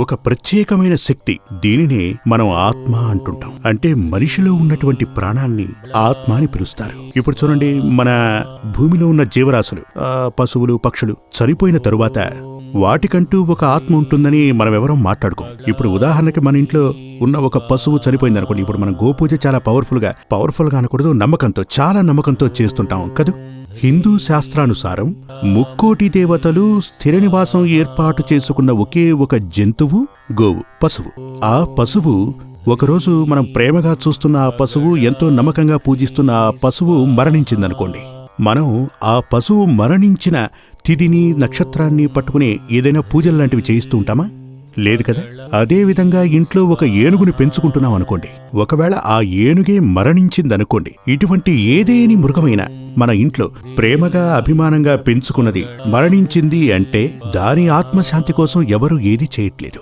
ఒక ప్రత్యేకమైన శక్తి. దీనినే మనం ఆత్మ అంటుంటాం. అంటే మనిషిలో ఉన్నటువంటి ప్రాణాన్ని ఆత్మ అని పిలుస్తారు. ఇప్పుడు చూడండి మన భూమిలో ఉన్న జీవరాశులు ఆ, పశువులు పక్షులు చనిపోయిన తరువాత వాటికంటూ ఒక ఆత్మ ఉంటుందని మనం ఎవరం మాట్లాడుకోం. ఇప్పుడు ఉదాహరణకి మన ఇంట్లో ఉన్న ఒక పశువు చనిపోయింది అనుకోండి ఇప్పుడు మనం గోపూజ చాలా పవర్ఫుల్గా పవర్ఫుల్గా అనకూడదు నమ్మకంతో చాలా నమ్మకంతో చేస్తుంటాం కదా? హిందూ శాస్త్రానుసారం ముక్కోటి దేవతలు స్థిర నివాసం ఏర్పాటు చేసుకున్న ఒకే ఒక జంతువు గోవు పశువు. ఆ పశువు ఒకరోజు మనం ప్రేమగా చూస్తున్న ఆ పశువు ఎంతో నమ్మకంగా పూజిస్తున్న ఆ పశువు మరణించిందనుకోండి. మనం ఆ పశువు మరణించిన తిథిని నక్షత్రాన్ని పట్టుకుని ఏదైనా పూజలు లాంటివి చేయిస్తూ ఉంటామా? లేదు కదా? అదేవిధంగా ఇంట్లో ఒక ఏనుగుని పెంచుకుంటున్నాం అనుకోండి ఒకవేళ ఆ ఏనుగే మరణించిందనుకోండి ఇటువంటి ఏదేని మృగమైనా మన ఇంట్లో ప్రేమగా అభిమానంగా పెంచుకున్నది మరణించింది అంటే దాని ఆత్మశాంతి కోసం ఎవరు ఏది చేయట్లేదు.